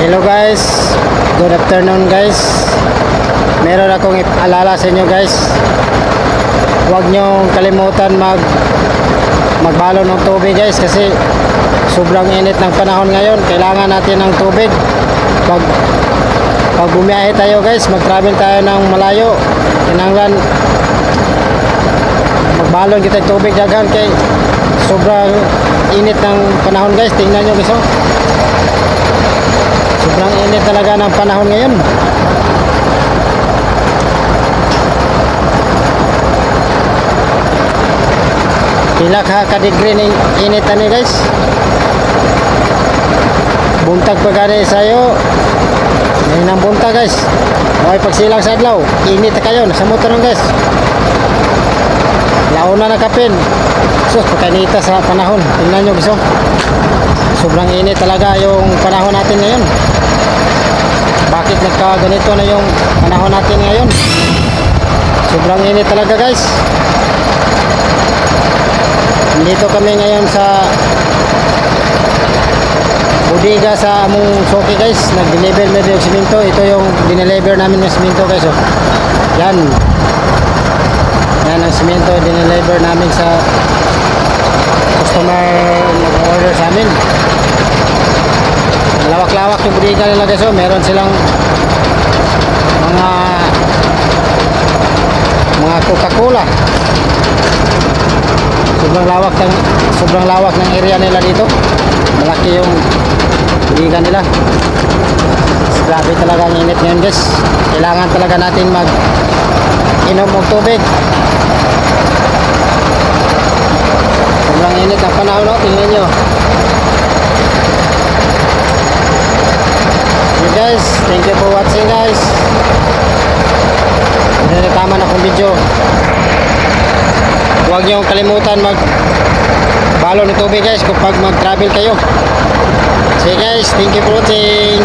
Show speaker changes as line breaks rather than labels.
Hello guys, good afternoon guys. Meron akong ipaalala sa inyo guys. Huwag nyo kalimutan mag magbalo ng tubig guys kasi sobrang init ng panahon ngayon. Kailangan natin ng tubig. Pag pag bumiyahe tayo guys, mag-travel tayo ng malayo. Kinanglan magbalon kita tubig daghan kay sobrang init ng panahon guys. Tingnan nyo guys oh. Init talaga ng panahon ngayon. Pila ka ka-degree ng init ani guys. Buntag pa gani sayo. Ngayon ang buntag guys. Okay pagsilang sa adlaw. Init kayo. Nasa motor guys. Launa na kapin. Sus, pagkanita sa panahon. Tingnan nyo guys oh. Sobrang init talaga yung panahon natin ngayon. Bakit nagka ganito na yung panahon natin ngayon? Sobrang init talaga guys. Dito kami ngayon sa bodega sa among soki guys. Nag-deliver na yung siminto. Ito yung dineliver namin ng siminto guys. Oh. Yan. Yan ang siminto dineliver namin sa customer nag-order sa amin. Lawak-lawak yung bodega nila guys. Oh. Meron silang mga mga Coca-Cola. Sobrang lawak ng sobrang lawak ng area nila dito. Malaki yung bodega nila. Grabe talaga ang init ngayon guys. Kailangan talaga natin mag inom ng tubig. Sobrang init ang panahon no? Tingnan nyo. Guys, thank you for watching guys. Nireklama na akong video. Huwag niyo kalimutan mag balo ng tubig guys kapag mag-travel kayo. Sige guys, thank you for watching.